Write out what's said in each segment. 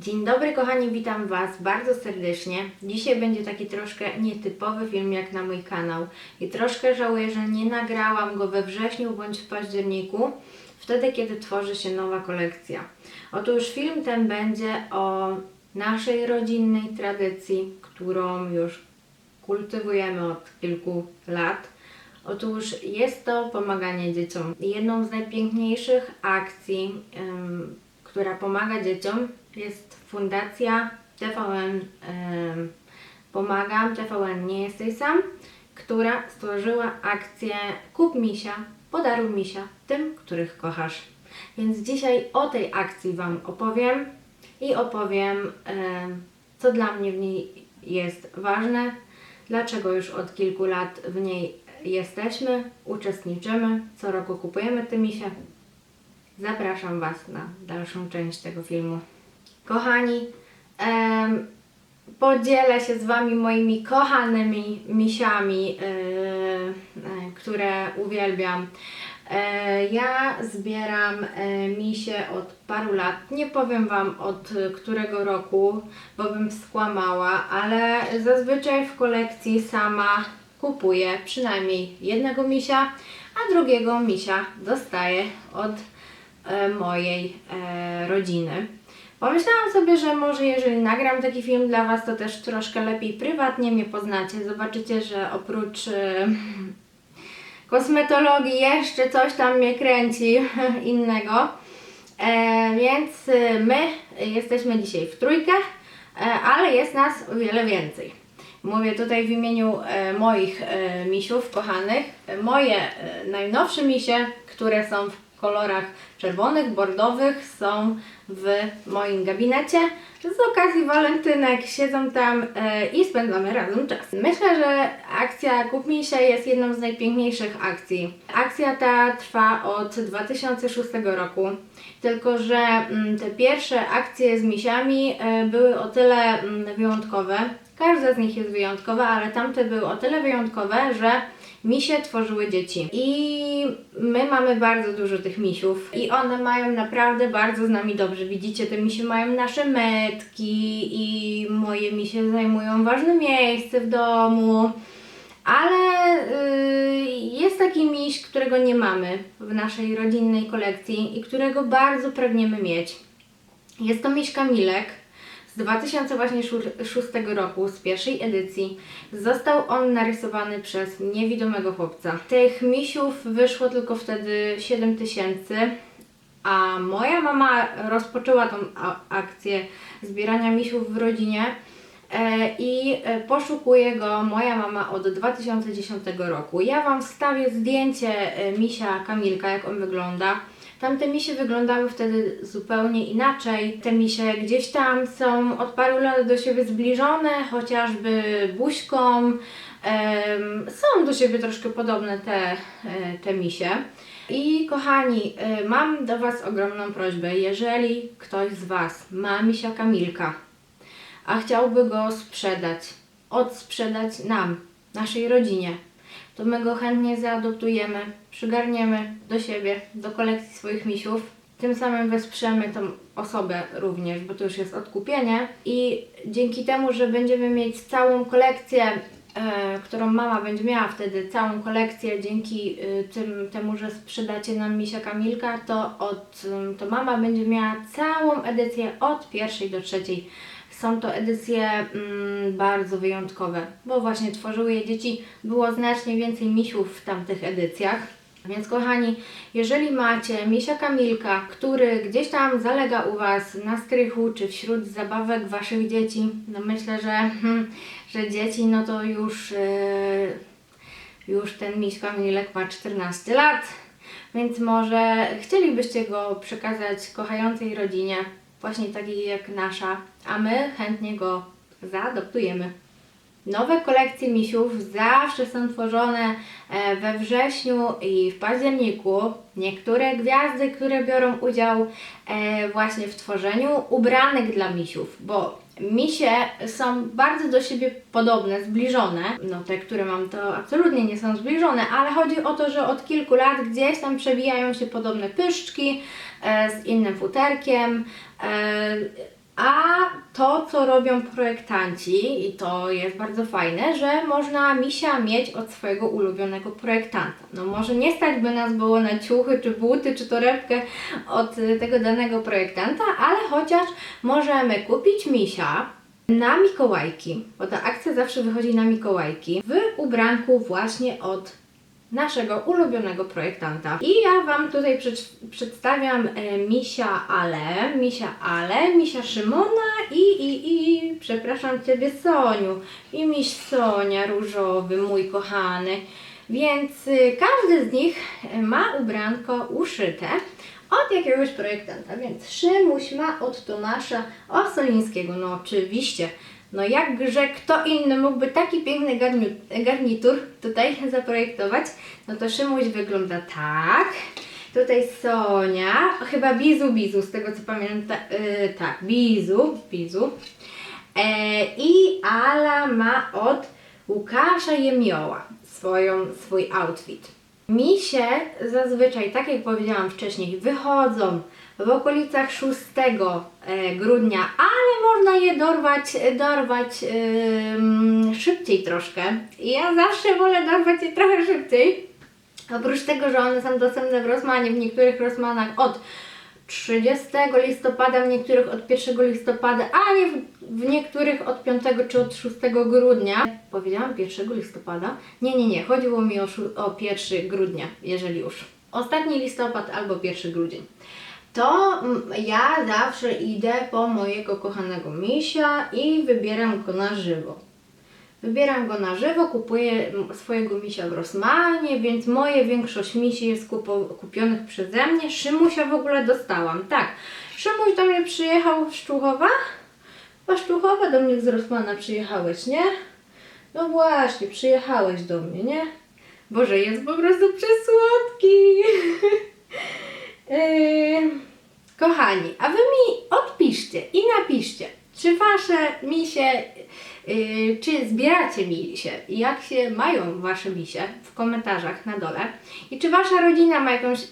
Dzień dobry kochani, witam Was bardzo serdecznie. Dzisiaj będzie taki troszkę nietypowy film jak na mój kanał i troszkę żałuję, że nie nagrałam go we wrześniu bądź w październiku, wtedy kiedy tworzy się nowa kolekcja. Otóż film ten będzie o naszej rodzinnej tradycji, którą już kultywujemy od kilku lat. Otóż jest to pomaganie dzieciom. Jedną z najpiękniejszych akcji, em, która pomaga dzieciom, jest Fundacja TVN Pomagam, TVN Nie Jesteś Sam, która stworzyła akcję Kup Misia, podaruj Misia tym, których kochasz. Więc dzisiaj o tej akcji Wam opowiem i opowiem, em, co dla mnie w niej jest ważne, dlaczego już od kilku lat w niej jesteśmy, uczestniczymy, co roku kupujemy te misie. Zapraszam Was na dalszą część tego filmu. Kochani, em, podzielę się z Wami moimi kochanymi misiami, e, e, które uwielbiam. E, ja zbieram misie od paru lat. Nie powiem Wam od którego roku, bo bym skłamała, ale zazwyczaj w kolekcji sama kupuję przynajmniej jednego misia, a drugiego misia dostaję od mojej rodziny. Pomyślałam sobie, że może jeżeli nagram taki film dla Was, to też troszkę lepiej prywatnie mnie poznacie. Zobaczycie, że oprócz e, kosmetologii jeszcze coś tam mnie kręci innego. E, więc e, my jesteśmy dzisiaj w trójkę, e, ale jest nas o wiele więcej. Mówię tutaj w imieniu e, moich e, misiów kochanych. Moje najnowsze misie, które są w kolorach czerwonych, bordowych, są w moim gabinecie. Z okazji walentynek siedzą tam e, i spędzamy razem czas. Myślę, że akcja Kup Misie jest jedną z najpiękniejszych akcji. Akcja ta trwa od 2006 roku, tylko że mm, te pierwsze akcje z misiami e, były o tyle mm, wyjątkowe. Każda z nich jest wyjątkowa, ale tamte były o tyle wyjątkowe, że misie tworzyły dzieci. I my mamy bardzo dużo tych misiów i one mają naprawdę bardzo z nami dobrze. Widzicie, te misie mają nasze metki i moje misie zajmują ważne miejsce w domu. Ale y, jest taki miś, którego nie mamy w naszej rodzinnej kolekcji i którego bardzo pragniemy mieć. Jest to miś Kamilek 2006 roku, z pierwszej edycji. Został on narysowany przez niewidomego chłopca. Tych misiów wyszło tylko wtedy 7 tysięcy, a moja mama rozpoczęła tą akcję zbierania misiów w rodzinie. E, I e, poszukuje go moja mama od 2010 roku. Ja Wam wstawię zdjęcie e, misia Kamilka, jak on wygląda. Tamte misie wyglądały wtedy zupełnie inaczej. Te misie gdzieś tam są od paru lat do siebie zbliżone, chociażby buźką. Są do siebie troszkę podobne te, te misie. I kochani, mam do Was ogromną prośbę. Jeżeli ktoś z Was ma misia Kamilka, a chciałby go sprzedać, odsprzedać nam, naszej rodzinie, to my go chętnie zaadoptujemy, przygarniemy do siebie, do kolekcji swoich misiów. Tym samym wesprzemy tą osobę również, bo to już jest odkupienie. I dzięki temu, że będziemy mieć całą kolekcję, e, którą mama będzie miała wtedy, całą kolekcję, dzięki e, tym, temu, że sprzedacie nam misia Kamilka, to, od, to mama będzie miała całą edycję od pierwszej do trzeciej. Są to edycje mm, bardzo wyjątkowe, bo właśnie tworzyły je dzieci. Było znacznie więcej misiów w tamtych edycjach. Więc kochani, jeżeli macie misia Kamilka, który gdzieś tam zalega u Was na strychu, czy wśród zabawek Waszych dzieci, no myślę, że, hmm, że dzieci, no to już, yy, już ten miś Kamilek ma 14 lat, więc może chcielibyście go przekazać kochającej rodzinie, właśnie takiej jak nasza, a my chętnie go zaadoptujemy. Nowe kolekcje misiów zawsze są tworzone e, we wrześniu i w październiku. Niektóre gwiazdy, które biorą udział e, właśnie w tworzeniu ubranek dla misiów, bo misie są bardzo do siebie podobne, zbliżone. No te, które mam to absolutnie nie są zbliżone, ale chodzi o to, że od kilku lat gdzieś tam przewijają się podobne pyszczki e, z innym futerkiem. A to, co robią projektanci, i to jest bardzo fajne, że można misia mieć od swojego ulubionego projektanta. No może nie stać by nas było na ciuchy, czy buty, czy torebkę od y, tego danego projektanta, ale chociaż możemy kupić misia na Mikołajki, bo ta akcja zawsze wychodzi na Mikołajki, w ubranku właśnie od naszego ulubionego projektanta. I ja Wam tutaj przed, przedstawiam e, Misia Ale, Misia Ale, Misia Szymona i, i, i, przepraszam Ciebie Soniu, i miś Sonia różowy, mój kochany. Więc y, każdy z nich ma ubranko uszyte od jakiegoś projektanta, więc Szymuś ma od Tomasza Osolińskiego, no oczywiście. No jakże kto inny mógłby taki piękny garni- garnitur tutaj zaprojektować? No to Szymuś wygląda tak. Tutaj Sonia, chyba Bizu Bizu, z tego co pamiętam, yy, tak, Bizu, Bizu. E, I Ala ma od Łukasza Jemioła swoją, swój outfit. Misie zazwyczaj, tak jak powiedziałam wcześniej, wychodzą w okolicach 6 e, grudnia, ale można je dorwać, dorwać ym, szybciej troszkę. Ja zawsze wolę dorwać je trochę szybciej. Oprócz tego, że one są dostępne w Rosmanie, w niektórych Rosmanach od 30 listopada, w niektórych od 1 listopada, a nie w, niektórych od 5 czy od 6 grudnia. Powiedziałam 1 listopada? Nie, nie, nie, chodziło mi o, o 1 grudnia, jeżeli już. Ostatni listopad albo 1 grudzień. To mm, ja zawsze idę po mojego kochanego misia i wybieram go na żywo. Wybieram go na żywo, kupuję swojego misia w Rosmanie, więc moje większość misi jest kupo, kupionych przeze mnie. Szymusia w ogóle dostałam, tak. Szymuś do mnie przyjechał z Szczuchowa. A Szczuchowa do mnie z Rosmana przyjechałeś, nie? No właśnie, przyjechałeś do mnie, nie? Boże, jest po prostu przesłodki. Yy, kochani, a wy mi odpiszcie i napiszcie, czy wasze misie, czy zbieracie misie jak się mają wasze misie w komentarzach na dole i czy wasza rodzina ma jakąś e,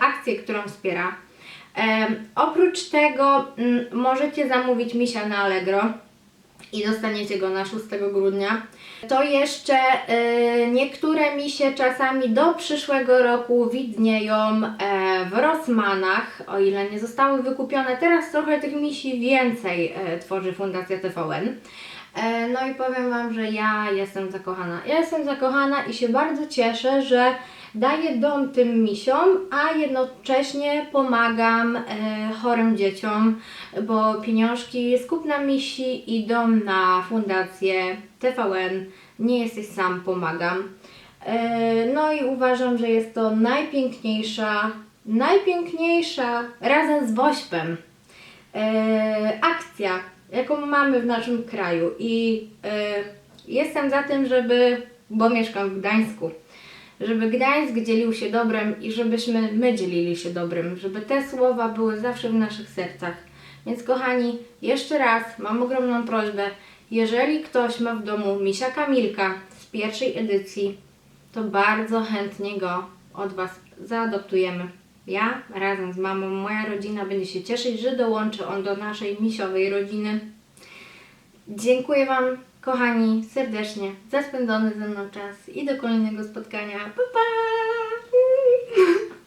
akcję, którą wspiera. Oprócz tego mm, możecie zamówić misia na Allegro i dostaniecie go na 6 grudnia. To jeszcze y, niektóre misie czasami do przyszłego roku widnieją e, w Rossmanach, o ile nie zostały wykupione. Teraz trochę tych misi więcej e, tworzy Fundacja TVN. E, no i powiem Wam, że ja jestem zakochana. Ja jestem zakochana i się bardzo cieszę, że daję dom tym misiom, a jednocześnie pomagam e, chorym dzieciom, bo pieniążki z kupna misi idą na fundację TVN. Nie jesteś sam, pomagam. E, no i uważam, że jest to najpiękniejsza, najpiękniejsza razem z Wośpem e, akcja, jaką mamy w naszym kraju i e, jestem za tym, żeby, bo mieszkam w Gdańsku, żeby Gdańsk dzielił się dobrem i żebyśmy my dzielili się dobrem, żeby te słowa były zawsze w naszych sercach. Więc kochani, jeszcze raz mam ogromną prośbę, jeżeli ktoś ma w domu misia Kamilka z pierwszej edycji, to bardzo chętnie go od Was zaadoptujemy. Ja razem z mamą, moja rodzina będzie się cieszyć, że dołączy on do naszej misiowej rodziny. Dziękuję Wam, kochani, serdecznie za spędzony ze mną czas i do kolejnego spotkania. Pa, pa!